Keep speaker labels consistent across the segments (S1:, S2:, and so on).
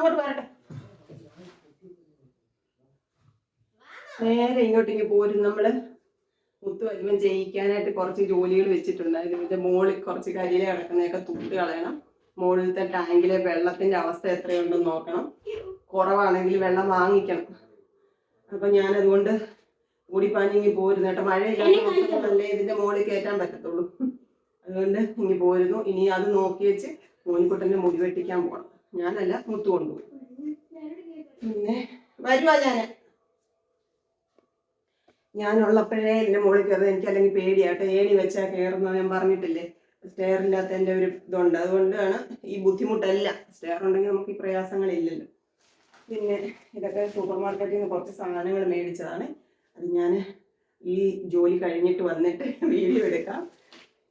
S1: അങ്ങോട്ട് വരട്ടെ. നേരെ ഇങ്ങോട്ടേക്ക് പോരും നമ്മൾ. മുത്തു വരുമ്പം ചെയ്യിക്കാനായിട്ട് കുറച്ച് ജോലികൾ വെച്ചിട്ടുണ്ടായിരുന്നു. ഇതിന്റെ മുകളിൽ കുറച്ച് കരിയിലെ കിടക്കുന്നതൊക്കെ തൂട്ട് കളയണം. മുകളിലത്തെ ടാങ്കിലെ വെള്ളത്തിന്റെ അവസ്ഥ എത്രയുണ്ടെന്ന് നോക്കണം. കുറവാണെങ്കിൽ വെള്ളം വാങ്ങിക്കണം. അപ്പൊ ഞാൻ അതുകൊണ്ട് ഓടിപ്പാഞ്ഞിങ്ങി പോരുന്നു കേട്ടോ. നല്ല ഇതിന്റെ മുകളിൽ കയറ്റാൻ പറ്റത്തുള്ളൂ. അതുകൊണ്ട് ഇങ്ങി പോരുന്നു. ഇനി അത് നോക്കി വെച്ച് മോനിക്കുട്ടന്റെ മുടി വെട്ടിക്കാൻ പോകണം ഞാനല്ല മുത്തു കൊണ്ടുപോയി പിന്നെ? വരുവാ ഞാൻ. ഞാനുള്ളപ്പോഴേ എന്റെ മുകളിൽ കയറുന്നത് എനിക്ക് അല്ലെങ്കിൽ പേടിയാട്ടെ ഏണി വെച്ചാൽ കയറുന്ന ഞാൻ പറഞ്ഞിട്ടില്ലേ? സ്റ്റെയർ ഇല്ലാത്തതിന്റെ ഒരു ഇതുണ്ട്. അതുകൊണ്ടാണ് ഈ ബുദ്ധിമുട്ടല്ല. സ്റ്റെയർ ഉണ്ടെങ്കിൽ നമുക്ക് ഈ പ്രയാസങ്ങളില്ലല്ലോ. പിന്നെ ഇതൊക്കെ സൂപ്പർ മാർക്കറ്റിൽ നിന്ന് കുറച്ച് സാധനങ്ങൾ മേടിച്ചതാണ്. അത് ഞാൻ ഈ ജോലി കഴിഞ്ഞിട്ട് വന്നിട്ട് വീഡിയോ എടുക്കാം.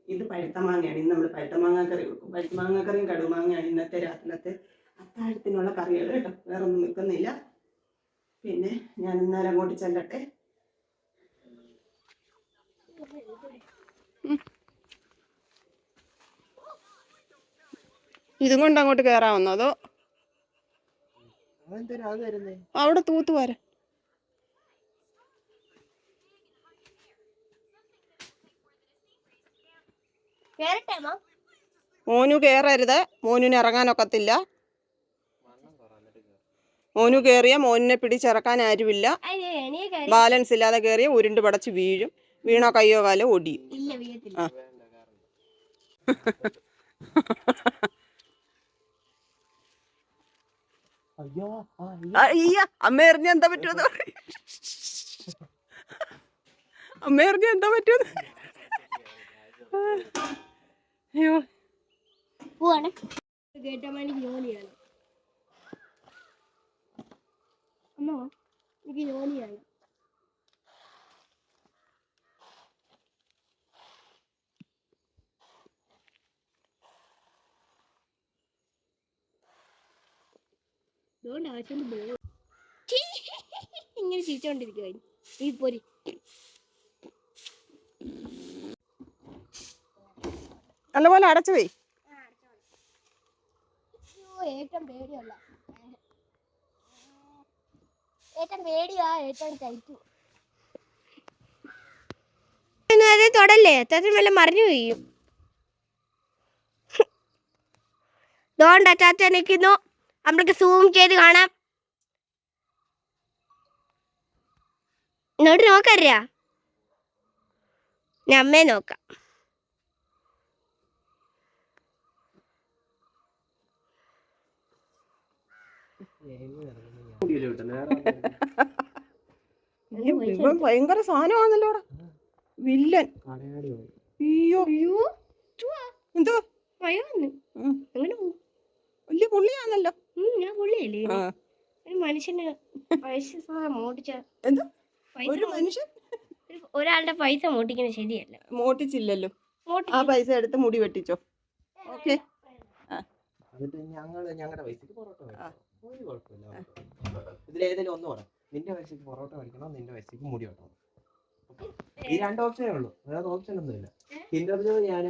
S1: ഇത് പഴുത്ത മാങ്ങയാണ്. ഇന്ന് നമ്മൾ പഴുത്ത മാങ്ങ കറി വെക്കും. പഴുത്ത മാങ്ങ കറിയും കടുമാങ്ങയാണ് ഇന്നത്തെ രാത്രിയിലത്തെ അത്താഴത്തിനുള്ള കറികൾ കേട്ടോ. വേറെ ഒന്നും നിൽക്കുന്നില്ല പിന്നെ ഞാൻ ഇന്നലെ അങ്ങോട്ട് ചെല്ലട്ടെ. ഇതും കൊണ്ട് അങ്ങോട്ട്
S2: വരുന്നേ
S1: അവിടെ തൂത്ത് മോനു കയറരുത് മോനുവിന് ഇറങ്ങാനൊക്കത്തില്ല. മോനു കേറിയ മോനിനെ പിടിച്ചിറക്കാൻ ആരുമില്ല. ബാലൻസ് ഇല്ലാതെ കയറിയ ഉരുണ്ട് പടച്ച് വീഴും. വീണോ കയ്യോ കാലോ ഒടിയും.
S3: വീഴത്തില്ല.
S1: ആ.
S2: അയ്യോ
S1: അമ്മ എറിഞ്ഞ എന്താ പറ്റുമെന്ന്. അമ്മ എറിഞ്ഞ എന്താ പറ്റുമെന്ന്. അയ്യോ.
S3: പോവാണ്. കേട്ടമാണി ജോലിയാണ് അമ്മ എനിക്ക് ജോലിയാണ് അതുകൊണ്ട് ആവശ്യം ഇങ്ങനെ ചിരിച്ചോണ്ടിരിക്കുവായിരുന്നു ഈ പൊരി.
S1: നല്ലപോലെ അടച്ചു പോയി.
S3: അയ്യോ, ഏറ്റവും പേടിയല്ല ഏറ്റവും പേടിയാ ഏറ്റവും ടൈറ്റ് അത് തൊടല്ലേ? അത്യാവശ്യം വല്ല മറിഞ്ഞു കഴിയും ദോണ്ട ചാച്ച നിൽക്കുന്നു നമ്മൾക്ക് സൂം ചെയ്ത് കാണാം. ഇങ്ങോട്ട് നോക്കറിയാ? ഞാൻ അമ്മയെ നോക്കാം
S2: മുടിയിൽ കിട്ടുന്നെ, വേറെ ഒന്നും ഇല്ല.
S1: ഇവൻ ഭയങ്കര സാധനമാണല്ലോ വില്ലൻ. അയ്യോ.
S3: അയ്യോ.
S1: എന്തോ? വലിയ പുള്ളിയാണല്ലോ.
S3: ഞാൻ പുള്ളിയല്ലേ?
S1: ആ.
S3: ഒരു മനുഷ്യന് പൈസ മോട്ടിച്ച
S1: എന്തോ? ഒരു മനുഷ്യൻ?
S3: ഒരാളുടെ പൈസ മോട്ടിക്കുന്നത് ശരിയല്ല.
S1: മോട്ടിച്ചില്ലല്ലോ. ആ പൈസ എടുത്ത് മുടി വെട്ടിച്ചോ. ഓക്കെ.
S2: ഞങ്ങൾ ഞങ്ങളുടെ പൈസക്ക് പൊറോട്ട. ഒരു കുഴപ്പമില്ല ഇതിലേതെങ്കിലും ഒന്ന് പറ. നിന്റെ വയസ്സിക്ക് പൊറോട്ട കഴിക്കണം നിന്റെ വയസ്സിക്ക് മുടി വെട്ടണം. ഈ രണ്ട് ഓപ്ഷനേ ഉള്ളൂ. വേറെ ഓപ്ഷൻ ഒന്നുമില്ല ഇന്റർവ്യൂ ഞാൻ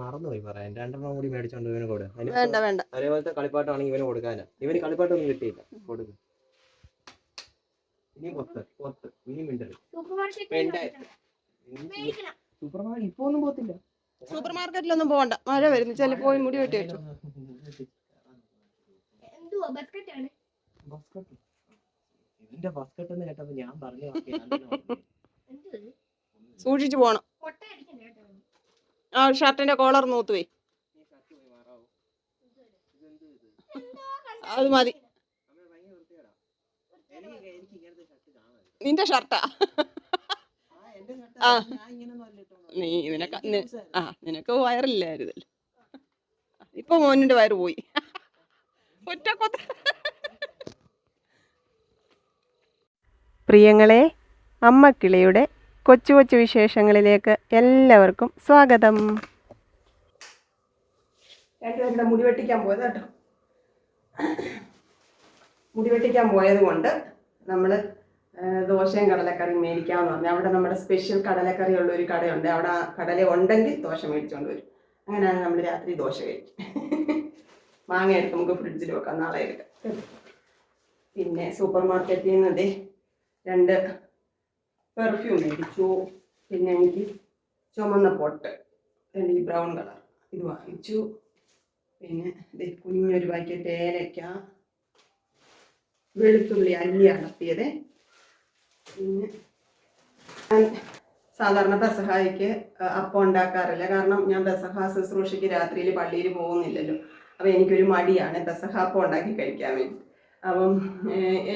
S2: മറന്നുപോയി പറയാൻ. രണ്ടെണ്ണം കൂടി മേടിച്ചോണ്ട് ഇവന് കൊടു.
S1: വേണ്ട വേണ്ട.
S2: അതേപോലത്തെ കളിപ്പാട്ടാണെങ്കിൽ ഇവന് കൊടുക്കാനാ. ഇവന് കളിപ്പാട്ടൊന്നും കിട്ടിയില്ല. കൊടുക്ക. ഇനി പൊത്ത് പൊത്ത്. ഇനി മിണ്ടരുത്.
S3: സൂപ്പർ
S2: മാർക്കറ്റ് ഇപ്പൊ ഒന്നും പോത്തില്ല
S1: സൂപ്പർ മാർക്കറ്റിലൊന്നും പോകണ്ട മഴ വരുന്നു. ചില പോയി മുടി വെട്ടി വെച്ചു.
S3: എന്തുവാ ബസ്ക്കറ്റ് ആണ്
S2: ബസ്കറ്റ്? ഇതിന്റെ ബസ്കറ്റ് എന്ന് കേട്ടപ്പോ ഞാൻ പറഞ്ഞു?
S1: സൂക്ഷിച്ചു പോണം. ആ ഷർട്ടിന്റെ കോളർ
S2: നോത്തുവേ?
S1: അത് മതി. നിന്റെ ഷർട്ടാ?
S2: ആ
S1: നീ നിനക്ക്. ആ നിനക്ക് വയറില്ലായിരുന്നല്ലോ ഇപ്പൊ മോനിന്റെ വയറ് പോയി. ഒറ്റ കൊത്ത പ്രിയങ്ങളെ അമ്മക്കിളിയുടെ കൊച്ചു കൊച്ചു വിശേഷങ്ങളിലേക്ക് എല്ലാവർക്കും സ്വാഗതം. രണ്ടുപേരുടെ മുടി വെട്ടിക്കാൻ പോയത് കേട്ടോ. മുടി വെട്ടിക്കാൻ പോയത് കൊണ്ട് നമ്മൾ ദോശയും കടലക്കറി മേടിക്കാമെന്ന് പറഞ്ഞു. അവിടെ നമ്മുടെ സ്പെഷ്യൽ കടലക്കറി ഉള്ള ഒരു കടയുണ്ട്. അവിടെ ആ കടല ഉണ്ടെങ്കിൽ ദോശ മേടിച്ചുകൊണ്ട് വരും. അങ്ങനെയാണ് നമ്മൾ രാത്രി ദോശ കഴിക്കും. മാങ്ങ എടുത്ത് നമുക്ക് ഫ്രിഡ്ജിൽ വെക്കാം നാളെ എടുക്കാം പിന്നെ സൂപ്പർ മാർക്കറ്റിൽ നിന്ന് അതെ രണ്ട് പെർഫ്യൂം മേടിച്ചു പിന്നെ എനിക്ക് ചുമന്ന പൊട്ട് ഈ ബ്രൗൺ കളർ ഇത് വാങ്ങിച്ചു. പിന്നെ ദേ കുഞ്ഞൊരു പാക്കറ്റ് ഏലക്ക വെളുത്തുള്ളി അല്ലി അടത്തിയത് പിന്നെ ഞാൻ സാധാരണ പെസഹായിക്ക് അപ്പം ഉണ്ടാക്കാറില്ല. കാരണം ഞാൻ പെസഹ ശുശ്രൂഷയ്ക്ക് രാത്രിയിൽ പള്ളിയിൽ പോകുന്നില്ലല്ലോ. അപ്പം എനിക്കൊരു മടിയാണ് പെസഹാപ്പം ഉണ്ടാക്കി കഴിക്കാൻ വേണ്ടി. അപ്പം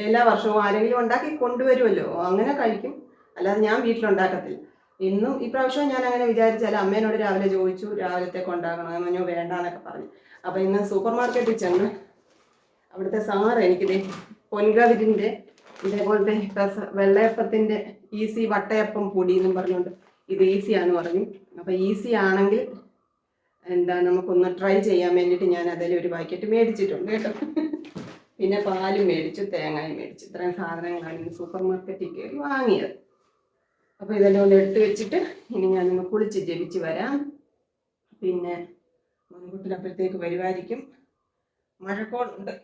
S1: എല്ലാ വർഷവും ആരെങ്കിലും ഉണ്ടാക്കി കൊണ്ടുവരുമല്ലോ? അങ്ങനെ കഴിക്കും. അല്ലാതെ ഞാൻ വീട്ടിലുണ്ടാക്കത്തില്ല. ഇന്നും ഈ പ്രാവശ്യം ഞാൻ അങ്ങനെ വിചാരിച്ചാൽ അമ്മേനോട് രാവിലെ ചോദിച്ചു രാവിലത്തേക്ക് ഉണ്ടാക്കണം അമ്മഞ്ഞോ വേണ്ട എന്നൊക്കെ പറഞ്ഞു. അപ്പം ഇന്ന് സൂപ്പർ മാർക്കറ്റിൽ ചെന്ന് അവിടുത്തെ സാറ് എനിക്കിത് പൊൻകവിരിന്റെ ഇതേപോലത്തെ വെള്ളയപ്പത്തിന്റെ ഈസി വട്ടയപ്പം പൊടി എന്നും പറഞ്ഞുകൊണ്ട് ഇത് ഈസിയാന്ന് പറഞ്ഞു. അപ്പം ഈസി ആണെങ്കിൽ എന്താ നമുക്കൊന്ന് ട്രൈ ചെയ്യാൻ വേണ്ടിയിട്ട് ഞാൻ അതിൽ ഒരു പാക്കറ്റ് മേടിച്ചിട്ടുണ്ട് കേട്ടോ. പിന്നെ പാലും മേടിച്ചു തേങ്ങയും മേടിച്ചു. ഇത്രയും സാധനങ്ങളാണ് സൂപ്പർ മാർക്കറ്റിൽ കയറി വാങ്ങിയത്. അപ്പോൾ ഇതെല്ലാം ഒന്ന് എടുത്തു വെച്ചിട്ട് ഇനി ഞാൻ ഒന്ന് കുളിച്ച് ജപിച്ച് വരാം. പിന്നെ മൺകുട്ടിനപ്പോഴത്തേക്ക് വരുമായിരിക്കും മഴക്കോളുണ്ട്.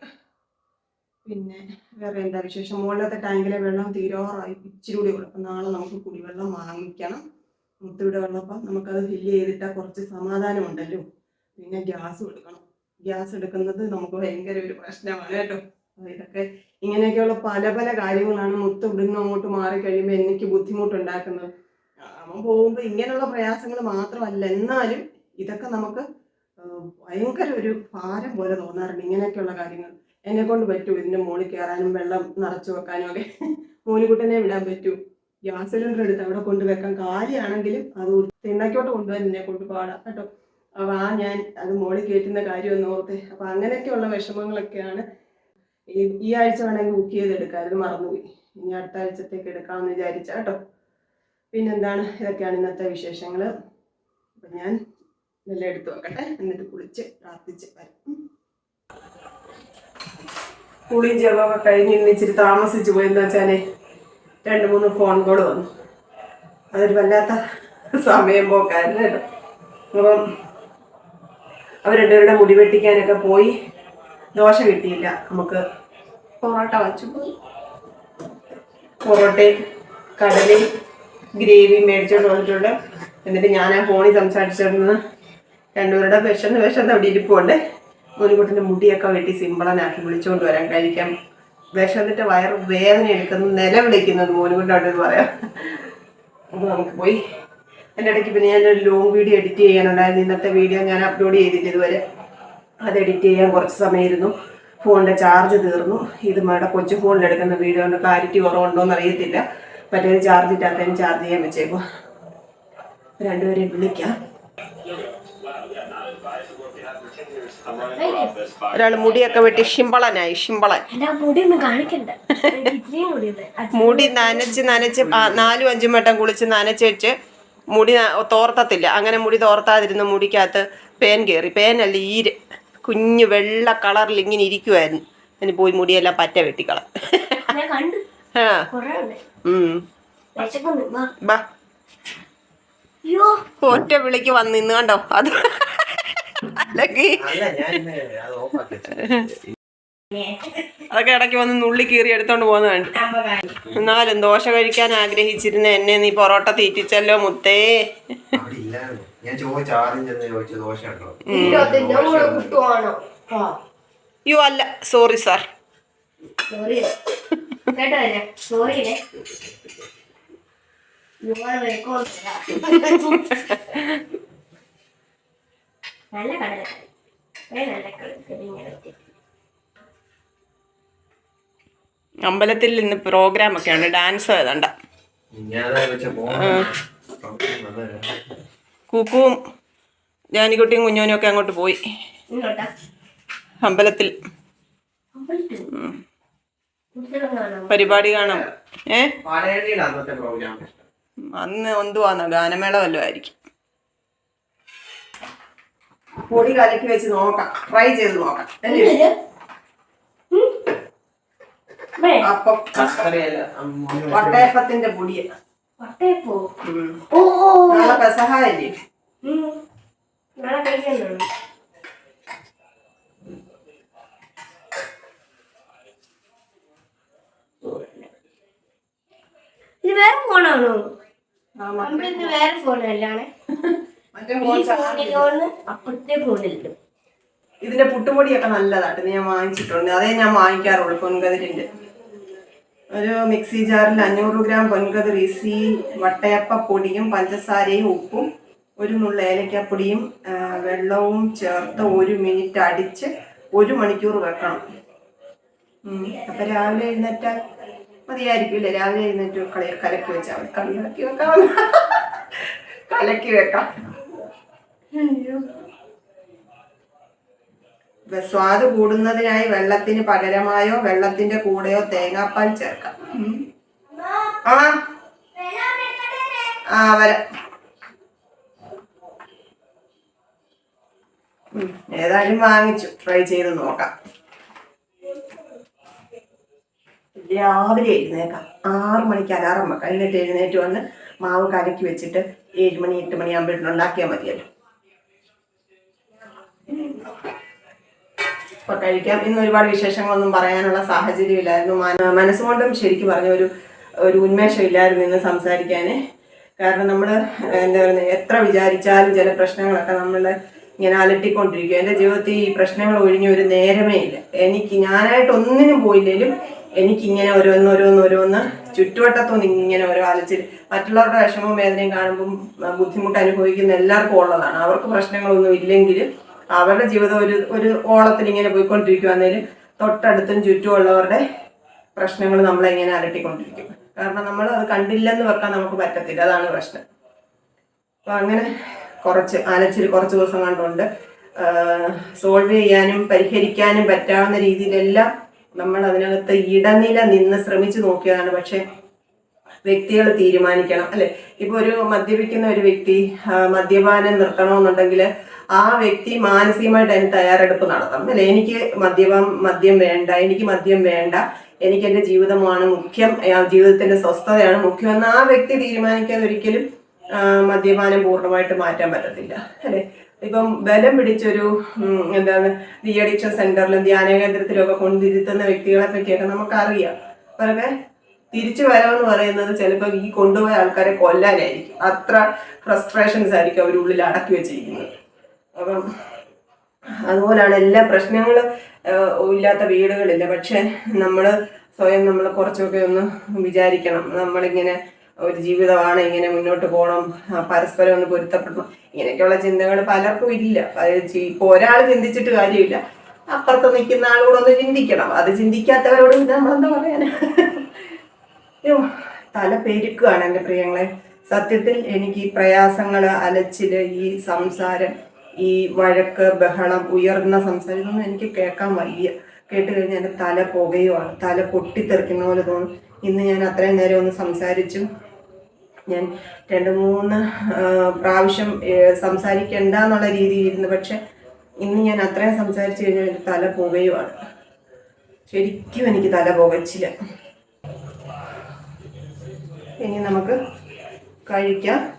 S1: പിന്നെ വേറെ എന്താ വിശേഷം? മുകളിലത്തെ ടാങ്കിലെ വെള്ളം തീരോറായി. ഇച്ചിരി കൂടി അപ്പം നാളെ നമുക്ക് കുടിവെള്ളം വാങ്ങിക്കണം. മുത്തയുടെ വെള്ളം അപ്പം നമുക്കത് ഫില്ല് ചെയ്തിട്ടാൽ കുറച്ച് സമാധാനമുണ്ടല്ലോ. പിന്നെ ഗ്യാസ് എടുക്കണം ഗ്യാസ് എടുക്കുന്നത് നമുക്ക് ഭയങ്കര ഒരു പ്രശ്നമാണ് കേട്ടോ. ഇതൊക്കെ ഇങ്ങനെയൊക്കെയുള്ള പല പല കാര്യങ്ങളാണ് മുത്ത് ഇവിടുന്ന് അങ്ങോട്ട് മാറി കഴിയുമ്പോൾ എനിക്ക് ബുദ്ധിമുട്ടുണ്ടാക്കുന്നത്. അവൻ പോകുമ്പോൾ ഇങ്ങനെയുള്ള പ്രയാസങ്ങൾ മാത്രമല്ല എന്നാലും ഇതൊക്കെ നമുക്ക് ഭയങ്കര ഒരു ഭാരം പോലെ തോന്നാറുണ്ട് ഇങ്ങനെയൊക്കെയുള്ള കാര്യങ്ങൾ. എന്നെ കൊണ്ട് പറ്റൂ. ഇതിന്റെ മുകളിൽ കയറാനും വെള്ളം നിറച്ചു വെക്കാനും ഒക്കെ. മോനിക്കുട്ടനെ വിടാൻ പറ്റൂ. ഗ്യാസ് സിലിണ്ടർ എടുത്ത് അവിടെ കൊണ്ടുവെക്കാൻ കാര്യമാണെങ്കിലും അത് തിണ്ണയ്ക്കോട്ട് എന്നെ കൊണ്ട് പാടാം കേട്ടോ. അപ്പൊ ആ ഞാൻ അത് മോളിൽ കയറ്റുന്ന കാര്യം ഒന്ന് ഓർത്ത്. അപ്പൊ അങ്ങനെയൊക്കെയുള്ള വിഷമങ്ങളൊക്കെയാണ് ഈ ഈ ആഴ്ച വേണമെങ്കിൽ ബുക്ക് ചെയ്തെടുക്കാമായിരുന്നു മറന്നുപോയി. ഇനി അടുത്ത ആഴ്ചത്തേക്ക് എടുക്കാമെന്ന് വിചാരിച്ച കേട്ടോ. പിന്നെന്താണ്? ഇതൊക്കെയാണ് ഇന്നത്തെ വിശേഷങ്ങൾ അപ്പം ഞാൻ ഇതെല്ലാം എടുത്തു വെക്കട്ടെ എന്നിട്ട് കുളിച്ച് പ്രാർത്ഥിച്ച് വരും. കുളിയും ജപമൊക്കെ കഴിഞ്ഞ് ഇന്ന് ഇച്ചിരി താമസിച്ചു പോയി. എന്താ വെച്ചാലേ രണ്ട് മൂന്ന് ഫോൺ കോൾ വന്നു. അതൊരു വല്ലാത്ത സമയം പോക്കായിരുന്നു കേട്ടോ. അപ്പം അവർ രണ്ടുപേരുടെ മുടി വെട്ടിക്കാനൊക്കെ പോയി. ദോശ കിട്ടിയില്ല. നമുക്ക് പൊറോട്ട വച്ചു. പോയി പൊറോട്ടയും കടലയും ഗ്രേവിയും മേടിച്ചോണ്ട് വന്നിട്ടുണ്ട്. എന്നിട്ട് ഞാൻ ആ ഫോണിൽ സംസാരിച്ചിരുന്നത് രണ്ടുപേരുടെ വിശന്ന് വിശന്ന് അവിടെ ഇരിപ്പുണ്ട്. മുനിക്കുട്ടിന്റെ മുടിയൊക്കെ വെട്ടി സിമ്പിളനാക്കി വിളിച്ചുകൊണ്ട് വരാൻ കഴിക്കാം. വിശന്നിട്ട് വയറ് വേദന എടുക്കുന്നു നിലവിളിക്കുന്നത് മോനുകൊണ്ടോട്ട് പറയാം. അപ്പോൾ നമുക്ക് പോയി. എന്റെ ഇടയ്ക്ക് പിന്നെ ഒരു ലോങ് വീഡിയോ എഡിറ്റ് ചെയ്യാനുണ്ടായിരുന്നു. ഇന്നത്തെ വീഡിയോ ഞാൻ അപ്ലോഡ് ചെയ്തില്ല ഇതുവരെ. അത് എഡിറ്റ് ചെയ്യാൻ കുറച്ച് സമയമായിരുന്നു. ഫോണിന്റെ ചാർജ് തീർന്നു. ഇത് മേടെ കൊച്ചു ഫോണിൽ എടുക്കുന്ന വീഡിയോ കൊണ്ട് ക്ലാരിറ്റി കുറവുണ്ടോ എന്ന് അറിയത്തില്ല മറ്റേത് ചാർജ് ഇട്ടാത്തതിന് ചാർജ് ചെയ്യാൻ വെച്ചേക്കും രണ്ടുപേരെയും വിളിക്കാം. ഒരാൾ മുടിയൊക്കെ വെട്ടി ഷിമ്പളനായി ഷിമ്പളൻ
S3: മുടി കാണിക്കണ്ട. എനിക്ക് ഇത്രയും മുടിയുണ്ട്
S1: മുടി നനച്ച് നനച്ച് നാലും അഞ്ചും വട്ടം കുളിച്ച് നനച്ചേച്ച് മുടി തോർത്തത്തില്ല. അങ്ങനെ മുടി തോർത്താതിരുന്ന മുടിക്കകത്ത് പേൻ കയറി പേനല്ല ഈര്. കുഞ്ഞു വെള്ള കളറിൽ ഇങ്ങനെ ഇരിക്കുമായിരുന്നു അതിന് പോയി മുടിയെല്ലാം പറ്റ വെട്ടിക്കള. ആ. ഒറ്റ വിളിക്ക് വന്ന് നിന്ന് കണ്ടോ? അത് അല്ലെങ്കിൽ
S2: അല്ല ഞാൻ ഇന്ന് അത് ഓഫാക്കി
S1: അതൊക്കെ ഇടയ്ക്ക് വന്ന് നുള്ളി കീറി എടുത്തോണ്ട് പോകുന്ന വേണ്ട എന്നാലും ദോശ കഴിക്കാൻ ആഗ്രഹിച്ചിരുന്ന എന്നെ നീ പൊറോട്ട തീറ്റിച്ചല്ലോ മുത്തേ. യോ അല്ല സോറി സാർ.
S3: സോറി കേട്ടോ സോറി നല്ല കടലക്കറി നല്ല കടലക്കറി ഇങ്ങനെ വെച്ച്.
S1: അമ്പലത്തിൽ ഇന്ന് പ്രോഗ്രാം ഒക്കെ ഉണ്ട്. ഡാൻസ് ഏതാണ്ട. കൂക്കുവും ജാനിക്കുട്ടിയും കുഞ്ഞോനും ഒക്കെ അങ്ങോട്ട് പോയി. അമ്പലത്തിൽ. പരിപാടി കാണാം ഏ? അന്ന് എന്തുവാന്നോ ഗാനമേള വല്ലതും ആയിരിക്കും. പൊടി കലക്കി വെച്ച് നോക്കാം. ട്രൈ ചെയ്ത് നോക്കാം.
S2: അല്ലേ?
S1: വട്ടയപ്പത്തിന്റെ പൊടിയ.
S3: വട്ടയപ്പോ? ഓ ഇത് വേറെ ഫോണാണോ വേറെ ഫോണല്ലാണേ അപ്പുറത്തെ ഫോണിലുണ്ട്.
S1: ഇതിന്റെ പുട്ടുപൊടിയൊക്കെ നല്ലതാട്ട് ഞാൻ വാങ്ങിച്ചിട്ടുണ്ട്. അതേ ഞാൻ വാങ്ങിക്കാറുള്ളൂ. പൊൻകതിരിന്റെ ഒരു മിക്സി ജാറിൽ അഞ്ഞൂറ് ഗ്രാം പൊൻകതിർ ഈസി വട്ടയപ്പ പൊടിയും പഞ്ചസാരയും ഉപ്പും ഒരു നുള്ള ഏലക്കപ്പൊടിയും വെള്ളവും ചേർത്ത് ഒരു മിനിറ്റ് അടിച്ച് ഒരു മണിക്കൂർ വെക്കണം. അപ്പൊ രാവിലെ എഴുന്നേറ്റാൽ മതിയായിരിക്കില്ലേ? രാവിലെ എഴുന്നേറ്റ് കളി കലക്കി വെച്ചാൽ കലക്കി വെക്കാം കലക്കി വെക്കാം. സ്വാദ് കൂടുന്നതിനായി വെള്ളത്തിന് പകരമായോ വെള്ളത്തിന്റെ കൂടെയോ തേങ്ങാപ്പാൽ ചേർക്കാം. ആ. ആ വരാം. ഏതായാലും വാങ്ങിച്ചു. ട്രൈ ചെയ്ത് നോക്കാം. രാവിലെ എഴുന്നേക്കാം. ആറു മണിക്ക് അലാറം വെക്കാം. എന്നിട്ട് എഴുന്നേറ്റ് വന്ന് മാവ് കലക്കി വെച്ചിട്ട് ഏഴ് മണി എട്ട് മണിയാകുമ്പോഴുണ്ടാക്കിയാൽ മതിയല്ലോ. അപ്പൊ കഴിക്കാം. ഇന്ന് ഒരുപാട് വിശേഷങ്ങളൊന്നും പറയാനുള്ള സാഹചര്യം ഇല്ലായിരുന്നു മനസ്സുകൊണ്ടും ശരിക്കും പറഞ്ഞ ഒരു ഒരു ഉന്മേഷം ഇല്ലായിരുന്നു ഇന്ന് സംസാരിക്കാൻ കാരണം നമ്മൾ എന്താ പറയുക എത്ര വിചാരിച്ചാലും ചില പ്രശ്നങ്ങളൊക്കെ നമ്മൾ ഇങ്ങനെ അലട്ടിക്കൊണ്ടിരിക്കും. എന്റെ ജീവിതത്തിൽ ഈ പ്രശ്നങ്ങൾ ഒഴിഞ്ഞ ഒരു നേരമേ ഇല്ല. എനിക്ക് ഞാനായിട്ട് ഒന്നിനും പോയില്ലെങ്കിലും എനിക്കിങ്ങനെ ഓരോന്ന് ഓരോന്ന് ഓരോന്ന് ചുറ്റുവട്ടത്തുനിന്ന് ഇങ്ങനെ ഓരോ അലച്ചിൽ മറ്റുള്ളവരുടെ വിഷമവും വേദനയും കാണുമ്പം ബുദ്ധിമുട്ട് അനുഭവിക്കുന്ന എല്ലാവർക്കും ഉള്ളതാണ്. അവർക്ക് പ്രശ്നങ്ങളൊന്നും ഇല്ലെങ്കിൽ അവരുടെ ജീവിതം ഒരു ഒരു ഓളത്തിൽ ഇങ്ങനെ പോയിക്കൊണ്ടിരിക്കുവാന്നേലും തൊട്ടടുത്തും ചുറ്റുമുള്ളവരുടെ പ്രശ്നങ്ങൾ നമ്മൾ ഇങ്ങനെ അലട്ടിക്കൊണ്ടിരിക്കും. കാരണം നമ്മൾ അത് കണ്ടില്ലെന്ന് വെക്കാൻ നമുക്ക് പറ്റത്തില്ല. അതാണ് പ്രശ്നം. അപ്പൊ അങ്ങനെ കുറച്ച് അലച്ചിൽ കുറച്ച് ദിവസം കണ്ടുകൊണ്ട് സോൾവ് ചെയ്യാനും പരിഹരിക്കാനും പറ്റാവുന്ന രീതിയിലെല്ലാം നമ്മൾ അതിനകത്ത് ഇടനില നിന്ന് ശ്രമിച്ചു നോക്കിയതാണ്. പക്ഷെ വ്യക്തികൾ തീരുമാനിക്കണം. അല്ലെ? ഇപ്പൊ ഒരു മദ്യപിക്കുന്ന ഒരു വ്യക്തി മദ്യപാനം നിർത്തണമെന്നുണ്ടെങ്കിൽ ആ വ്യക്തി മാനസികമായിട്ട് അതിന് തയ്യാറെടുപ്പ് നടത്തണം. അല്ലെ? എനിക്ക് മദ്യപം മദ്യം വേണ്ട എനിക്ക് മദ്യം വേണ്ട എനിക്ക് എന്റെ ജീവിതമാണ് മുഖ്യം ജീവിതത്തിന്റെ സ്വസ്ഥതയാണ് മുഖ്യം എന്ന് ആ വ്യക്തി തീരുമാനിക്കാതെ ഒരിക്കലും മദ്യപാനം പൂർണമായിട്ട് മാറ്റാൻ പറ്റത്തില്ല. അല്ലെ? ഇപ്പം ബലം പിടിച്ചൊരു എന്താണ് ഡി അഡിക്ഷൻ സെന്ററിലും ധ്യാന കേന്ദ്രത്തിലും ഒക്കെ കൊണ്ടിരുത്തുന്ന വ്യക്തികളെ പറ്റിയൊക്കെ നമുക്കറിയാം. അവരൊക്കെ തിരിച്ചു വരവെന്ന് പറയുന്നത് ചിലപ്പോൾ ഈ കൊണ്ടുപോയ ആൾക്കാരെ കൊല്ലാനായിരിക്കും. അത്ര ഫ്രസ്ട്രേഷൻസ് ആയിരിക്കും അവരുള്ളിൽ അടക്കി വെച്ചിരിക്കുന്നത്. അപ്പം അതുപോലാണ് എല്ലാ പ്രശ്നങ്ങളും ഇല്ലാത്ത വീടുകളില്ല. പക്ഷെ നമ്മൾ സ്വയം നമ്മൾ കുറച്ചൊക്കെ ഒന്ന് വിചാരിക്കണം. നമ്മളിങ്ങനെ ഒരു ജീവിതമാണ് ഇങ്ങനെ മുന്നോട്ട് പോകണം പരസ്പരം ഒന്ന് പൊരുത്തപ്പെടണം. ഇങ്ങനെയൊക്കെയുള്ള ചിന്തകൾ പലർക്കും ഇല്ല. ഇപ്പോൾ ഒരാൾ ചിന്തിച്ചിട്ട് കാര്യമില്ല. അപ്പുറത്ത് നിൽക്കുന്ന ആളോട് ഒന്ന് ചിന്തിക്കണം. അത് ചിന്തിക്കാത്തവരോട് നമ്മളെന്താ പറയാനാ തല പെരുക്കുകയാണ് എന്റെ പ്രിയങ്ങളെ. സത്യത്തിൽ എനിക്ക് ഈ പ്രയാസങ്ങൾ അലച്ചിൽ ഈ സംസാരം ഈ വഴക്ക് ബഹളം ഉയർന്ന സംസാരം എനിക്ക് കേൾക്കാൻ വയ്യ. കേട്ട് കഴിഞ്ഞാൽ എന്റെ തല പുകയുമാണ് തല പൊട്ടിത്തെറിക്കുന്ന പോലെ തോന്നും. ഇന്ന് ഞാൻ അത്രയും നേരം ഒന്ന് സംസാരിച്ചു. ഞാൻ രണ്ട് മൂന്ന് പ്രാവശ്യം സംസാരിക്കണ്ട എന്നുള്ള രീതിയിലിരുന്നു. പക്ഷെ ഇന്ന് ഞാൻ അത്രയും സംസാരിച്ചു കഴിഞ്ഞാൽ എന്റെ തല പുകയുമാണ് ശരിക്കും എനിക്ക് തല പുകച്ചില്ല. ഇനി നമുക്ക് കഴിക്കാം.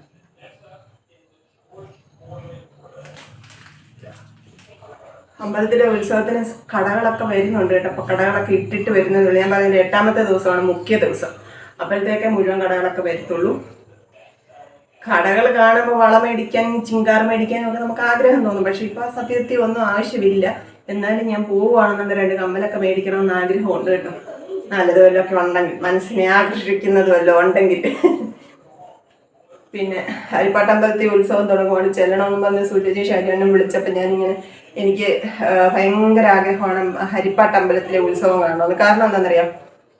S1: അമ്പലത്തിലെ ഉത്സവത്തിന് കടകളൊക്കെ വരുന്നുണ്ട് കേട്ടോ. അപ്പോൾ കടകളൊക്കെ ഇട്ടിട്ട് വരുന്നതുള്ളൂ ഞാൻ പറയുന്നത് എട്ടാമത്തെ ദിവസമാണ് മുഖ്യ ദിവസം. അപ്പോഴത്തേക്ക് മുഴുവൻ കടകളൊക്കെ വരത്തുള്ളൂ. കടകൾ കാണുമ്പോൾ വള മേടിക്കാൻ ചിങ്കാർ മേടിക്കാനും ഒക്കെ നമുക്ക് ആഗ്രഹം തോന്നും. പക്ഷെ ഇപ്പൊ ആ സത്യത്തിൽ ഒന്നും ആവശ്യമില്ല. എന്നാലും ഞാൻ പോവുകയാണെന്നുണ്ട്. രണ്ട് കമ്മലൊക്കെ മേടിക്കണമെന്ന് ആഗ്രഹമുണ്ട് കേട്ടോ. നല്ലതുമല്ലോ ഒക്കെ ഉണ്ടെങ്കിൽ മനസ്സിനെ ആകർഷിക്കുന്നതുമല്ലോ ഉണ്ടെങ്കിൽ. പിന്നെ ഹരിപ്പാട്ടമ്പലത്തിൽ ഉത്സവം തുടങ്ങുവാണ്. ചെല്ലണമെന്ന് പറഞ്ഞ് സൂര്യജി ശൈലനും വിളിച്ചപ്പോൾ ഞാനിങ്ങനെ എനിക്ക് ഭയങ്കര ആഗ്രഹമാണ് ഹരിപ്പാട്ടമ്പലത്തിലെ ഉത്സവം കാണണമെന്ന്. കാരണം എന്താണെന്നറിയാം?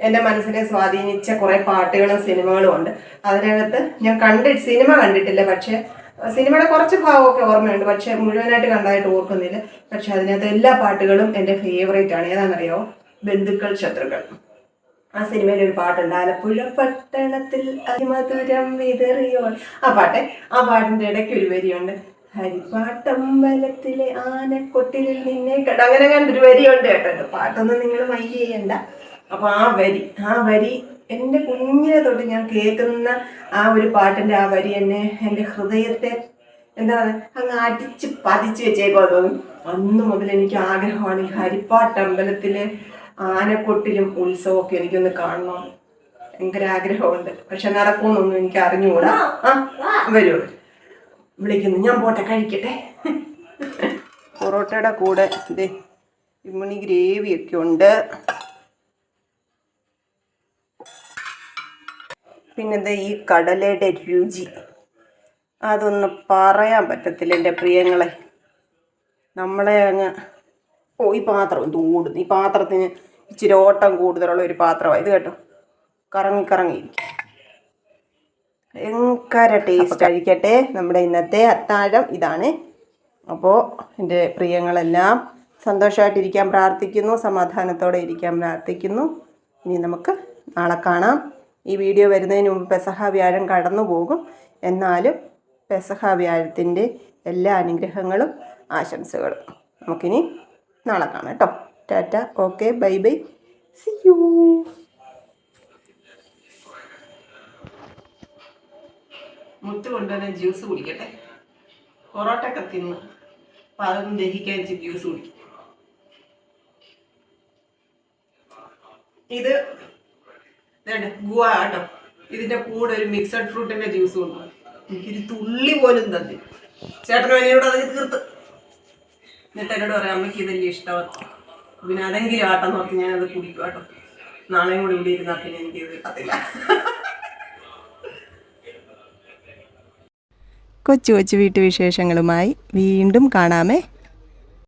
S1: എന്റെ മനസ്സിനെ സ്വാധീനിച്ച കുറേ പാട്ടുകളും സിനിമകളും ഉണ്ട്. അതിനകത്ത് ഞാൻ കണ്ടി സിനിമ കണ്ടിട്ടില്ല. പക്ഷേ സിനിമയുടെ കുറച്ച് ഭാഗമൊക്കെ ഓർമ്മയുണ്ട്. പക്ഷേ മുഴുവനായിട്ട് കണ്ടതായിട്ട് ഓർക്കുന്നില്ല. പക്ഷെ അതിനകത്ത് എല്ലാ പാട്ടുകളും എന്റെ ഫേവറേറ്റ് ആണ് ഏതാണെന്നറിയാമോ ബന്ധുക്കൾ ശത്രുക്കൾ. ആ സിനിമയിൽ ഒരു പാട്ടുണ്ട്. ആലപ്പുഴ പട്ടണത്തിൽ അതിമധുരം വിതറിയോൾ. ആ പാട്ട്? ആ പാട്ടിന്റെ ഇടയ്ക്ക് ഒരു വരിയുണ്ട്. ഹരിപ്പാട്ടമ്പലത്തിലെ ആനക്കൊട്ടിലിൽ നിന്നെ കണ്ട. അങ്ങനെ കണ്ടൊരു വരിയുണ്ട് കേട്ടോ. പാട്ടൊന്നും നിങ്ങൾ മൈൻഡ് ചെയ്യണ്ട. അപ്പൊ ആ വരി ആ വരി എന്റെ കുഞ്ഞിനെ തൊട്ട് ഞാൻ കേൾക്കുന്ന ആ ഒരു പാട്ടിന്റെ ആ വരി എന്നെ എന്റെ ഹൃദയത്തെ എന്താണ് അങ്ങ് അടിച്ച് പതിച്ച് വെച്ചേക്കോ തോന്നും അന്ന് മുതൽ എനിക്ക് ആഗ്രഹമാണ് ഈ ഹരിപ്പാട്ടമ്പലത്തിലെ ആനക്കൊട്ടിലും ഉത്സവമൊക്കെ എനിക്കൊന്ന് കാണണം. ഭയങ്കര ആഗ്രഹമുണ്ട്. പക്ഷെ നടക്കുമെന്നൊന്നും എനിക്ക് അറിഞ്ഞുകൂടാ. ആ വരൂ. വിളിക്കുന്നു. ഞാൻ പോട്ടെ കഴിക്കട്ടെ. പൊറോട്ടയുടെ കൂടെ ഇതേ ഇമ്മണി ഗ്രേവി ഒക്കെ ഉണ്ട്. പിന്നെന്താ ഈ കടലയുടെ രുചി? അതൊന്ന് പറയാൻ പറ്റത്തില്ല എന്റെ പ്രിയങ്ങളെ. നമ്മളെ അങ്ങ് ഓ ഈ പാത്രം ഇത് ഓടുന്നു ഈ പാത്രത്തിന് ഇച്ചിരി ഓട്ടം കൂടുതലുള്ള ഒരു പാത്രമാണ് ഇത് കേട്ടോ. കറങ്ങി കറങ്ങി. ഭയങ്കര ടേസ്റ്റ് കഴിക്കട്ടെ നമ്മുടെ ഇന്നത്തെ അത്താഴം. ഇതാണ്. അപ്പോൾ എന്റെ പ്രിയങ്ങളെല്ലാം സന്തോഷമായിട്ടിരിക്കാൻ പ്രാർത്ഥിക്കുന്നു. സമാധാനത്തോടെ ഇരിക്കാൻ പ്രാർത്ഥിക്കുന്നു. ഇനി നമുക്ക് നാളെ കാണാം. ഈ വീഡിയോ വരുന്നതിന് മുമ്പ് പെസഹ വ്യാഴം കടന്നു പോകും. എന്നാലും പെസഹ വ്യാഴത്തിന്റെ എല്ലാ അനുഗ്രഹങ്ങളും ആശംസകളും നമുക്കിനി നാളെ കാണാം കേട്ടോ. Tata. Okay bye bye. C മുത്ത് കൊണ്ടുവന്ന ജ്യൂസ് കുടിക്കട്ടെ. പൊറോട്ട ഒക്കെ തിന്ന്. അപ്പം അതൊന്നും ദഹിക്കാൻ ജ്യൂസ് കുടിക്കും. ഇത് ഗുവ കേട്ടോ. ഇതിന്റെ കൂടെ ഒരു മിക്സഡ് ഫ്രൂട്ടിന്റെ ജ്യൂസ് കൊണ്ടു എനിക്കൊരു തുള്ളി പോലും തന്നെ ചേട്ടനും എന്നോട് അതിന് തീർത്ത്. എന്നിട്ട് എന്നോട് പറയാം അമ്മയ്ക്ക് ഇതല്ലേ ഇഷ്ടമാണ് പിന്നെ അതെങ്കിലും ആട്ടം നോക്കി ഞാനത് കുടിക്കും കേട്ടോ. നാളെയും കൂടി ഇവിടെ ഇരുന്നാൽ പിന്നെ എനിക്ക് ഇത് കിട്ടത്തില്ല. കൊച്ചു കൊച്ചു വീട്ടുവിശേഷങ്ങളുമായി വീണ്ടും കാണാമേ.